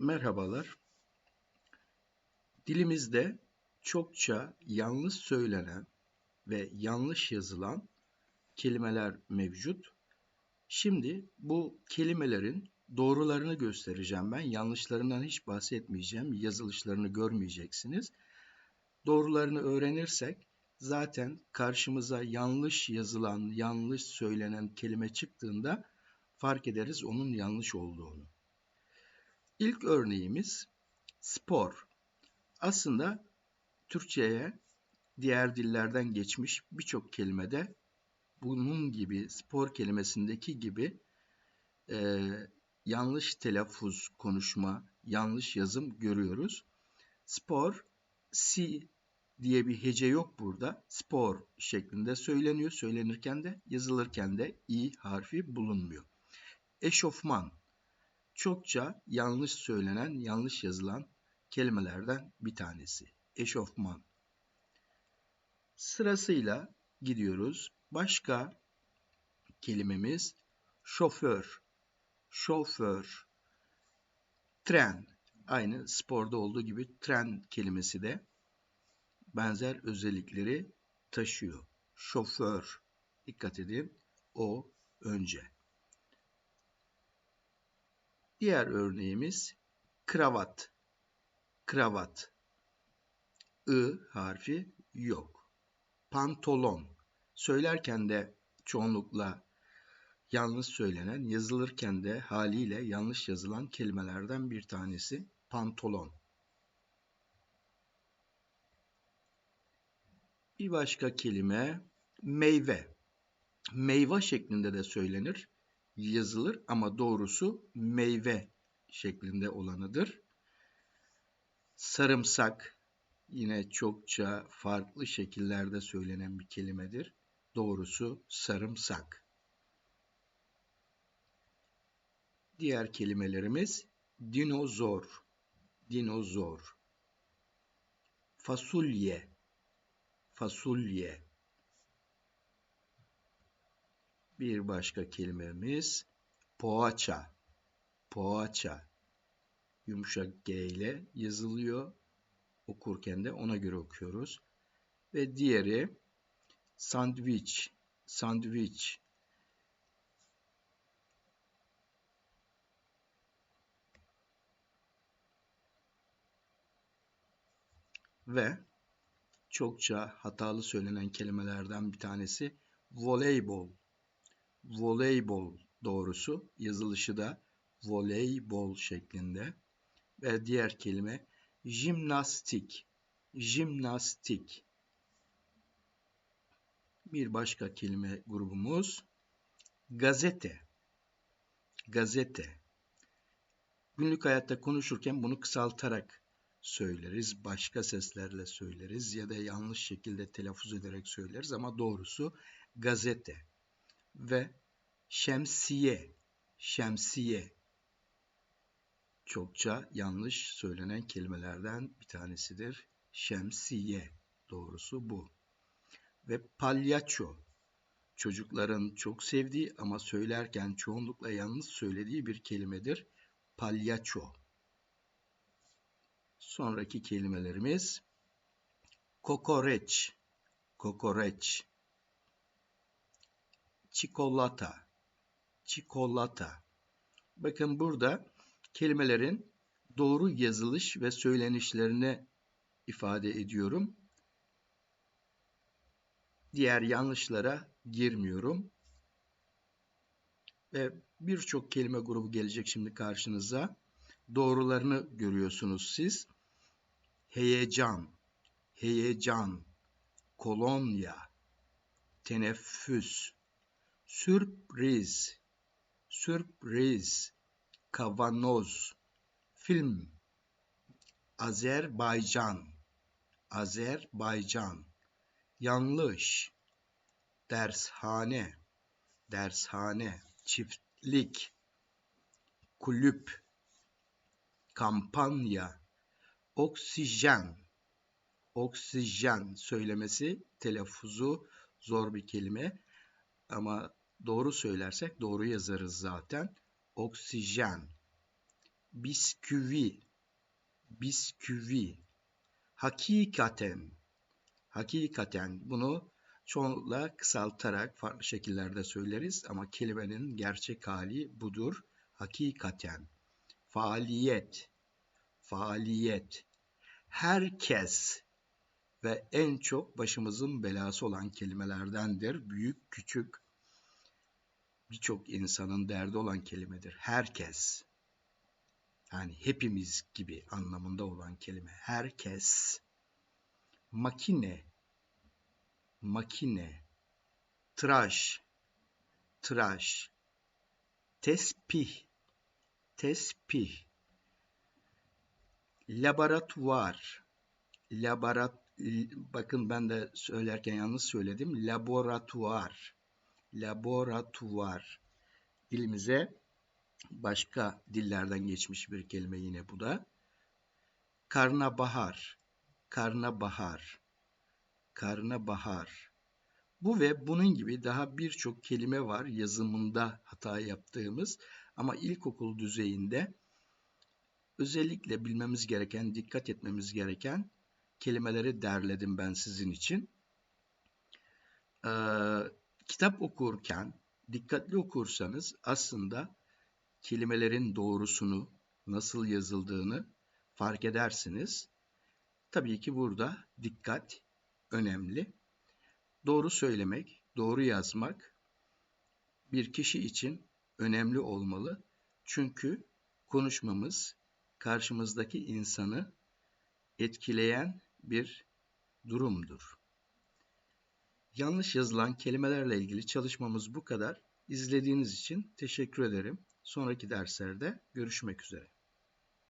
Merhabalar. Dilimizde çokça yanlış söylenen ve yanlış yazılan kelimeler mevcut. Şimdi bu kelimelerin doğrularını göstereceğim ben. Yanlışlarından hiç bahsetmeyeceğim. Yazılışlarını görmeyeceksiniz. Doğrularını öğrenirsek zaten karşımıza yanlış yazılan, yanlış söylenen kelime çıktığında fark ederiz onun yanlış olduğunu. İlk örneğimiz spor. Aslında Türkçe'ye diğer dillerden geçmiş birçok kelimede bunun gibi spor kelimesindeki gibi e, yanlış telaffuz konuşma, yanlış yazım görüyoruz. Spor, si diye bir hece yok burada. Spor şeklinde söyleniyor. Söylenirken de yazılırken de i harfi bulunmuyor. Eşofman çokça yanlış söylenen, yanlış yazılan kelimelerden bir tanesi. Eşofman. Sırasıyla gidiyoruz. Başka kelimemiz şoför. Şoför. Tren. Aynı sporda olduğu gibi tren kelimesi de benzer özellikleri taşıyor. Şoför. Dikkat edin. O önce. Diğer örneğimiz kravat. Kravat. I harfi yok. Pantolon. Söylerken de çoğunlukla yanlış söylenen, yazılırken de haliyle yanlış yazılan kelimelerden bir tanesi pantolon. Bir başka kelime meyve. Meyve şeklinde de söylenir yazılır ama doğrusu meyve şeklinde olanıdır. Sarımsak yine çokça farklı şekillerde söylenen bir kelimedir. Doğrusu sarımsak. Diğer kelimelerimiz dinozor, dinozor. Fasulye, fasulye. Bir başka kelimemiz poğaça. Poğaça. Yumuşak G ile yazılıyor. Okurken de ona göre okuyoruz. Ve diğeri sandviç. Sandviç. Ve çokça hatalı söylenen kelimelerden bir tanesi voleybol voleybol doğrusu yazılışı da voleybol şeklinde. Ve diğer kelime jimnastik. Jimnastik. Bir başka kelime grubumuz gazete. Gazete. Günlük hayatta konuşurken bunu kısaltarak söyleriz başka seslerle söyleriz ya da yanlış şekilde telaffuz ederek söyleriz ama doğrusu gazete ve şemsiye, şemsiye çokça yanlış söylenen kelimelerden bir tanesidir. Şemsiye doğrusu bu. Ve palyaço çocukların çok sevdiği ama söylerken çoğunlukla yanlış söylediği bir kelimedir. Palyaço. Sonraki kelimelerimiz kokoreç, kokoreç çikolata, çikolata. Bakın burada kelimelerin doğru yazılış ve söylenişlerini ifade ediyorum. Diğer yanlışlara girmiyorum. Ve birçok kelime grubu gelecek şimdi karşınıza. Doğrularını görüyorsunuz siz. Heyecan, heyecan, kolonya, teneffüs, sürpriz, sürpriz, kavanoz, film, Azerbaycan, Azerbaycan, yanlış, dershane, dershane, çiftlik, kulüp, kampanya, oksijen, oksijen söylemesi, telaffuzu zor bir kelime ama doğru söylersek doğru yazarız zaten. Oksijen. bisküvi, bisküvi, hakikaten, hakikaten bunu çoğunlukla kısaltarak farklı şekillerde söyleriz ama kelimenin gerçek hali budur. Hakikaten, faaliyet, faaliyet, herkes ve en çok başımızın belası olan kelimelerdendir. Büyük, küçük, birçok insanın derdi olan kelimedir. Herkes. Yani hepimiz gibi anlamında olan kelime. Herkes. Makine. Makine. Tıraş. Tıraş. Tespih. Tespih. Laboratuvar. Laborat bakın ben de söylerken yalnız söyledim. Laboratuvar laboratuvar dilimize başka dillerden geçmiş bir kelime yine bu da. Karnabahar, karnabahar, karnabahar. Bu ve bunun gibi daha birçok kelime var yazımında hata yaptığımız ama ilkokul düzeyinde özellikle bilmemiz gereken, dikkat etmemiz gereken kelimeleri derledim ben sizin için. Ee, kitap okurken dikkatli okursanız aslında kelimelerin doğrusunu, nasıl yazıldığını fark edersiniz. Tabii ki burada dikkat önemli. Doğru söylemek, doğru yazmak bir kişi için önemli olmalı. Çünkü konuşmamız karşımızdaki insanı etkileyen bir durumdur. Yanlış yazılan kelimelerle ilgili çalışmamız bu kadar. İzlediğiniz için teşekkür ederim. Sonraki derslerde görüşmek üzere.